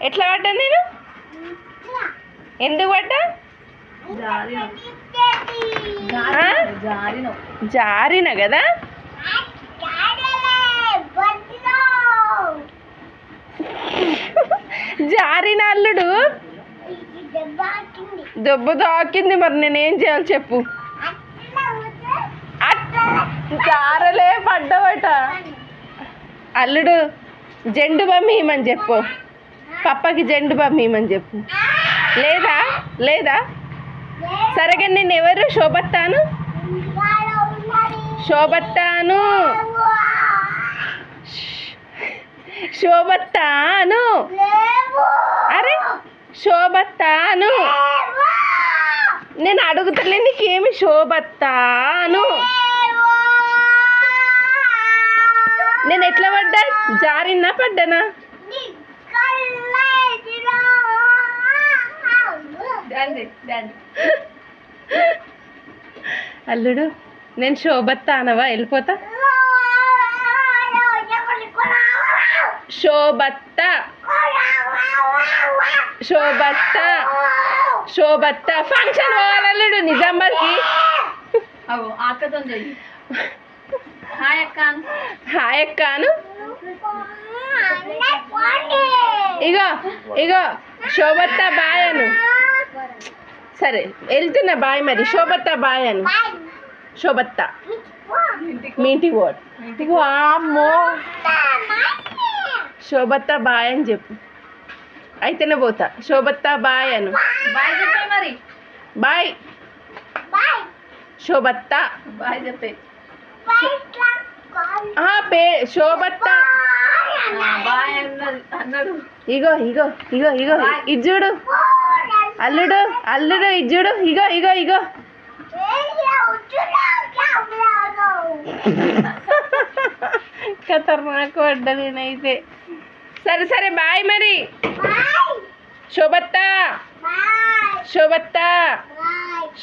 ఎట్లా పడ్డా నేను? ఎందుకు పడ్డా? జారిన కదా? జారిన అల్లుడు? దెబ్బ తాకింది మరి నేనేం చేయాలి చెప్పు. జారలే పడ్డవట. అల్లుడు జెండు బమ్మి ఇమ్మని చెప్పు. పప్పకి జెండు బమ్మి ఇమ్మని చెప్పు. లేదా? లేదా? సరే కానీ నేను ఎవరు? శోభత్తాను? శోభత్తాను. శోభత్తాను. అరే శోభత్తాను. నేను అడుగుతలే నీకేమి శోభత్తాను? పడ్డా? జారినా పడ్డానా? అల్లుడు నేను శోభత్తానవా వెళ్ళిపోతా? శోభత్త. శోభత్త. శోభత్త. ఫంక్షన్ పోవాలి అల్లుడు నిజామాబాద్కి ఆకతో చెయ్యి హాయ్ అక్క. హాయ్ అక్కాను. ఇగో ఇగో శోభత్త బాయ్ అను. సరే వెళ్తున్నా బాయ్ మరి. శోభత్త బాయ్ అను. శోభత్త. మీ ఇంటికి పోడు ఇగో అమ్మో శోభత్త బాయ్ అని చెప్పు. అయితేనే పోతా. శోభత్త బాయ్ అను. మరి. బాయ్. శోభత్త. బాయ్ చెప్పే. పే శోభత్త. ఇగో ఇగో ఇగో ఇగో ఇది చూడు. అల్లుడు అల్లుడు ఇది చూడు. ఇగో ఇగో ఇగో. ఖతర్నాక్ పడ్డా నేనైతే. సరే సరే బాయ్ మరి. శోభత్త. శోభత్త.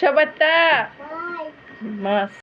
శోభత్త. మస్త్.